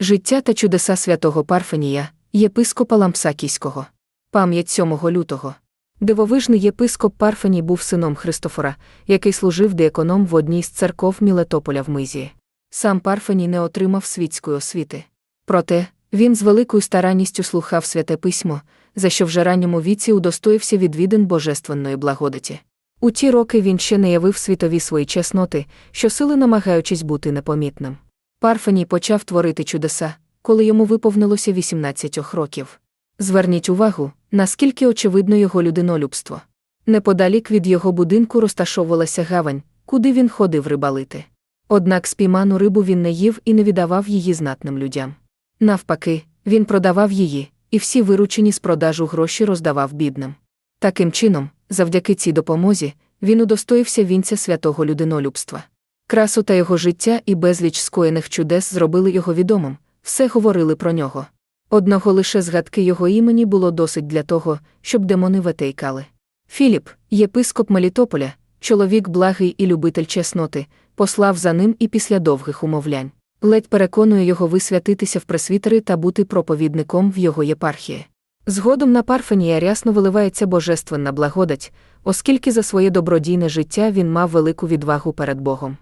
Життя та чудеса святого Парфенія, єпископа Лампсакійського. Пам'ять 7 лютого. Дивовижний єпископ Парфеній був сином Христофора, який служив деяконом в одній з церков Мілетополя в Мизії. Сам Парфеній не отримав світської освіти. Проте, він з великою старанністю слухав святе письмо, за що вже ранньому віці удостоївся відвідин божественної благодаті. У ті роки він ще не явив світові свої чесноти, щосили намагаючись бути непомітним. Парфеній почав творити чудеса, коли йому виповнилося 18 років. Зверніть увагу, наскільки очевидно його людинолюбство. Неподалік від його будинку розташовувалася гавань, куди він ходив рибалити. Однак спійману рибу він не їв і не віддавав її знатним людям. Навпаки, він продавав її, і всі виручені з продажу гроші роздавав бідним. Таким чином, завдяки цій допомозі, він удостоївся вінця святого людинолюбства. Красу та його життя і безліч скоєних чудес зробили його відомим, все говорили про нього. Одного лише згадки його імені було досить для того, щоб демони ветейкали. Філіп, єпископ Мелітополя, чоловік благий і любитель чесноти, послав за ним і після довгих умовлянь. Ледь переконує його висвятитися в пресвітери та бути проповідником в його єпархії. Згодом на Парфенія рясно виливається божественна благодать, оскільки за своє добродійне життя він мав велику відвагу перед Богом.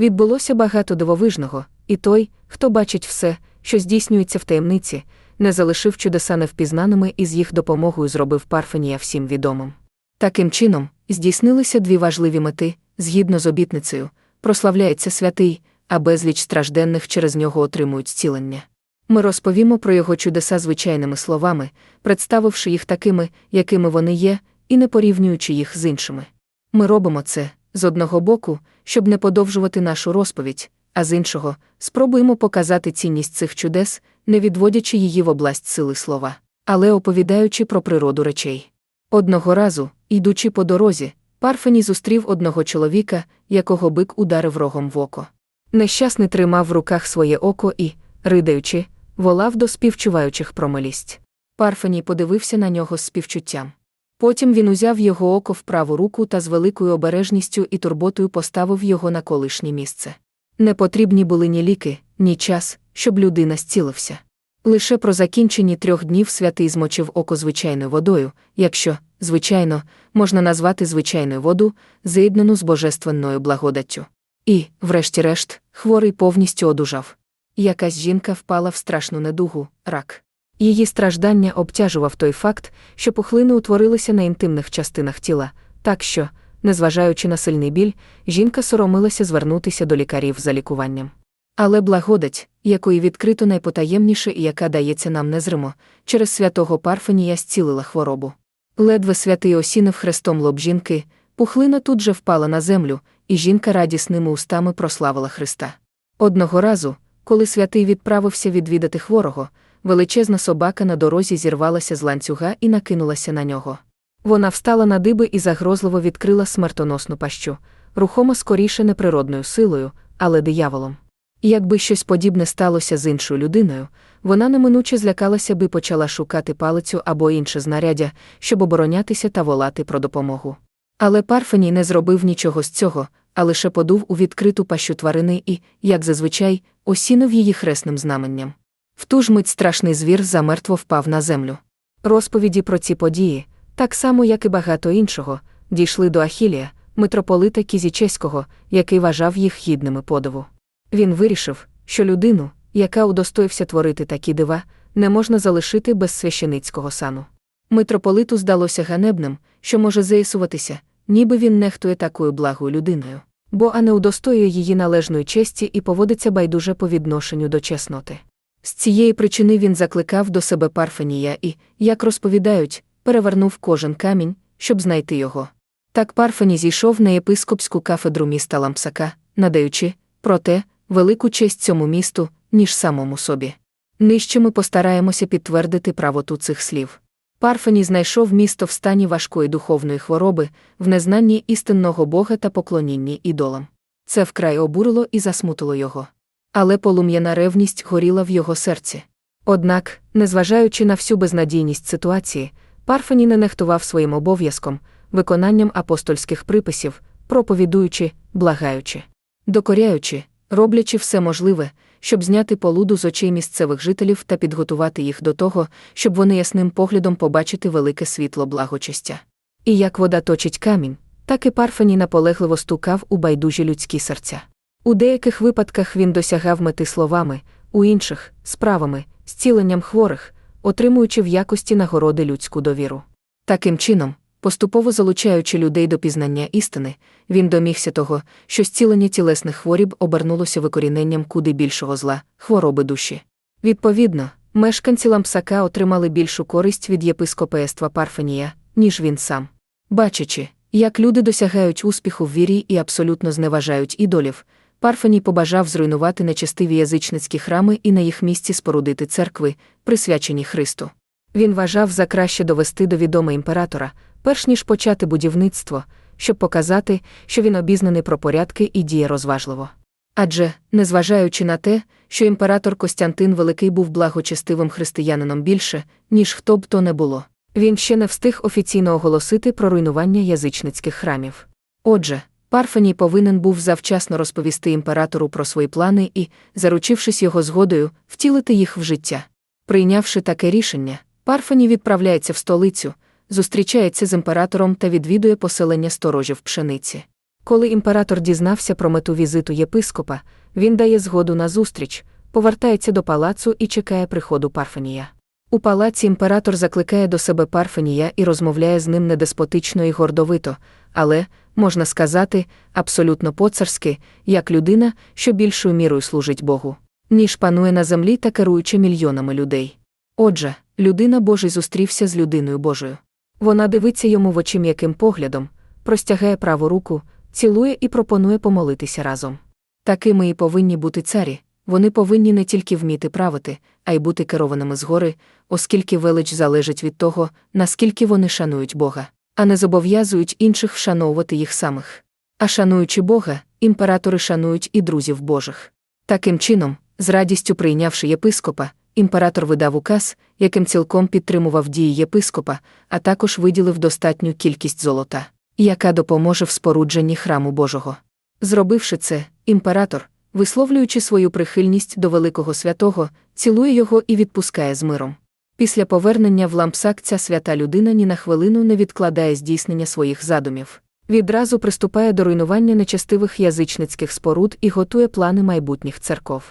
Відбулося багато дивовижного, і той, хто бачить все, що здійснюється в таємниці, не залишив чудеса невпізнаними і з їх допомогою зробив Парфенія всім відомим. Таким чином, здійснилися дві важливі мети, згідно з обітницею, прославляється святий, а безліч стражденних через нього отримують зцілення. Ми розповімо про його чудеса звичайними словами, представивши їх такими, якими вони є, і не порівнюючи їх з іншими. Ми робимо це, з одного боку, щоб не подовжувати нашу розповідь, а з іншого, спробуємо показати цінність цих чудес, не відводячи її в область сили слова, але оповідаючи про природу речей. Одного разу, йдучи по дорозі, Парфені зустрів одного чоловіка, якого бик ударив рогом в око. Нещасний тримав в руках своє око і, ридаючи, волав до співчуваючих про милість. Парфеній подивився на нього з співчуттям. Потім він узяв його око в праву руку та з великою обережністю і турботою поставив його на колишнє місце. Не потрібні були ні ліки, ні час, щоб людина зцілився. Лише про закінченні трьох днів святий змочив око звичайною водою, якщо, звичайно, можна назвати звичайною воду, з'єднану з божественною благодаттю. І, врешті-решт, хворий повністю одужав. Якась жінка впала в страшну недугу, рак. Її страждання обтяжував той факт, що пухлини утворилися на інтимних частинах тіла, так що, незважаючи на сильний біль, жінка соромилася звернутися до лікарів за лікуванням. Але благодать, якої відкрито найпотаємніше і яка дається нам незримо, через святого Парфенія зцілила хворобу. Ледве святий осінив хрестом лоб жінки, пухлина тут же впала на землю, і жінка радісними устами прославила Христа. Одного разу, коли святий відправився відвідати хворого, величезна собака на дорозі зірвалася з ланцюга і накинулася на нього. Вона встала на диби і загрозливо відкрила смертоносну пащу, рухома скоріше неприродною силою, але дияволом. Якби щось подібне сталося з іншою людиною, вона неминуче злякалася би почала шукати палицю або інше знаряддя, щоб оборонятися та волати про допомогу. Але Парфеній не зробив нічого з цього, а лише подув у відкриту пащу тварини і, як зазвичай, осінив її хресним знаменням. В ту ж мить страшний звір замертво впав на землю. Розповіді про ці події, так само як і багато іншого, дійшли до Ахілія, митрополита Кізічеського, який вважав їх гідними подиву. Він вирішив, що людину, яка удостоївся творити такі дива, не можна залишити без священицького сану. Митрополиту здалося ганебним, що може заясуватися, ніби він нехтує такою благою людиною, бо а не удостоює її належної честі і поводиться байдуже по відношенню до чесноти. З цієї причини він закликав до себе Парфенія і, як розповідають, перевернув кожен камінь, щоб знайти його. Так Парфені зійшов на єпископську кафедру міста Лампсака, надаючи, проте, велику честь цьому місту, ніж самому собі. Нижче ми постараємося підтвердити правоту цих слів. Парфені знайшов місто в стані важкої духовної хвороби, в незнанні істинного Бога та поклонінні ідолам. Це вкрай обурило і засмутило його. Але полум'яна ревність горіла в його серці. Однак, незважаючи на всю безнадійність ситуації, Парфені не нехтував своїм обов'язком, виконанням апостольських приписів, проповідуючи, благаючи, докоряючи, роблячи все можливе, щоб зняти полуду з очей місцевих жителів та підготувати їх до того, щоб вони ясним поглядом побачити велике світло благочестя. І як вода точить камінь, так і Парфеній наполегливо стукав у байдужі людські серця. У деяких випадках він досягав мети словами, у інших справами, зціленням хворих, отримуючи в якості нагороди людську довіру. Таким чином, поступово залучаючи людей до пізнання істини, він домігся того, що зцілення тілесних хворіб обернулося викоріненням куди більшого зла, хвороби душі. Відповідно, мешканці Лампсака отримали більшу користь від єпископеєства Парфенія, ніж він сам. Бачачи, як люди досягають успіху в вірі і абсолютно зневажають ідолів, Парфеній побажав зруйнувати нечестиві язичницькі храми і на їх місці спорудити церкви, присвячені Христу. Він вважав за краще довести до відома імператора, перш ніж почати будівництво, щоб показати, що він обізнаний про порядки і діє розважливо. Адже, незважаючи на те, що імператор Костянтин Великий був благочестивим християнином більше, ніж хто б то не було, він ще не встиг офіційно оголосити про руйнування язичницьких храмів. Отже, Парфеній повинен був завчасно розповісти імператору про свої плани і, заручившись його згодою, втілити їх в життя. Прийнявши таке рішення, Парфеній відправляється в столицю, зустрічається з імператором та відвідує поселення сторожів пшениці. Коли імператор дізнався про мету візиту єпископа, він дає згоду на зустріч, повертається до палацу і чекає приходу Парфенія. У палаці імператор закликає до себе Парфенія і розмовляє з ним не деспотично і гордовито, але, можна сказати, абсолютно по-царськи, як людина, що більшою мірою служить Богу, ніж панує на землі та керуючи мільйонами людей. Отже, людина Божий зустрівся з людиною Божою. Вона дивиться йому в очі м'яким поглядом, простягає праву руку, цілує і пропонує помолитися разом. Такими і повинні бути царі, вони повинні не тільки вміти правити, а й бути керованими згори, оскільки велич залежить від того, наскільки вони шанують Бога, а не зобов'язують інших вшановувати їх самих. А шануючи Бога, імператори шанують і друзів Божих. Таким чином, з радістю прийнявши єпископа, імператор видав указ, яким цілком підтримував дії єпископа, а також виділив достатню кількість золота, яка допоможе в спорудженні храму Божого. Зробивши це, імператор, висловлюючи свою прихильність до великого святого, цілує його і відпускає з миром. Після повернення в лампсак ця свята людина ні на хвилину не відкладає здійснення своїх задумів. Відразу приступає до руйнування нечестивих язичницьких споруд і готує плани майбутніх церков.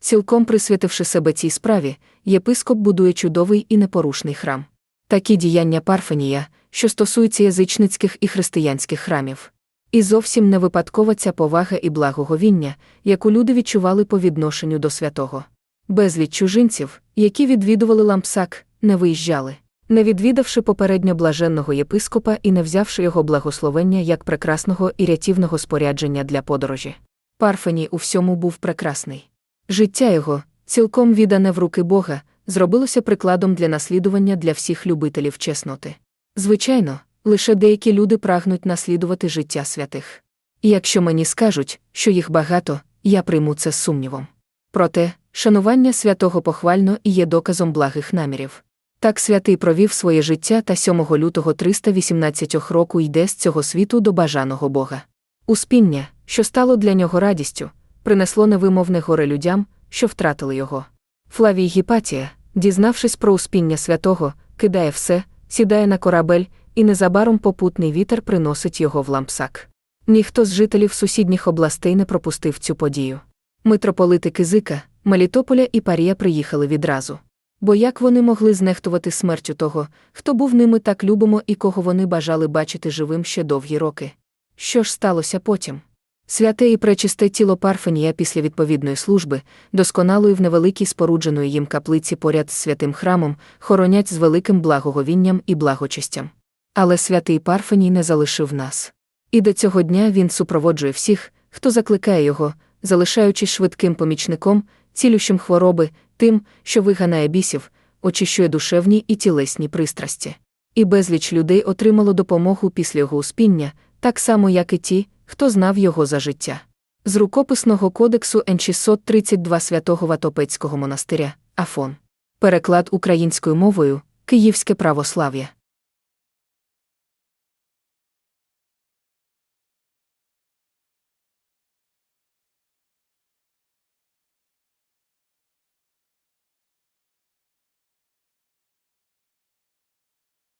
Цілком присвятивши себе цій справі, єпископ будує чудовий і непорушний храм. Такі діяння Парфенія, що стосуються язичницьких і християнських храмів. І зовсім не випадкова ця повага і благоговіння, яку люди відчували по відношенню до святого. Безліч чужинців, які відвідували лампсак, не виїжджали, не відвідавши попередньо блаженного єпископа і не взявши його благословення як прекрасного і рятівного спорядження для подорожі. Парфеній у всьому був прекрасний. Життя його, цілком віддане в руки Бога, зробилося прикладом для наслідування для всіх любителів чесноти. Звичайно, лише деякі люди прагнуть наслідувати життя святих. І якщо мені скажуть, що їх багато, я прийму це з сумнівом. Проте, шанування святого похвально і є доказом благих намірів. Так святий провів своє життя та 7 лютого 318 року йде з цього світу до бажаного Бога. Успіння, що стало для нього радістю, принесло невимовне горе людям, що втратили його. Флавій Гіпатія, дізнавшись про успіння святого, кидає все, сідає на корабель, і незабаром попутний вітер приносить його в лампсак. Ніхто з жителів сусідніх областей не пропустив цю подію. Митрополити Кизика, Мелітополя і Парія приїхали відразу. Бо як вони могли знехтувати смертю того, хто був ними так любимо і кого вони бажали бачити живим ще довгі роки? Що ж сталося потім? Святе і пречисте тіло Парфенія після відповідної служби, досконалої в невеликій спорудженої їм каплиці поряд з святим храмом, хоронять з великим благоговінням і благочестям. Але святий Парфеній не залишив нас. І до цього дня він супроводжує всіх, хто закликає його, залишаючись швидким помічником, цілющим хвороби, тим, що виганає бісів, очищує душевні і тілесні пристрасті. І безліч людей отримало допомогу після його успіння, так само, як і ті, хто знав його за життя. З рукописного кодексу Н632 святого Ватопецького монастиря Афон. Переклад українською мовою Київське православ'я.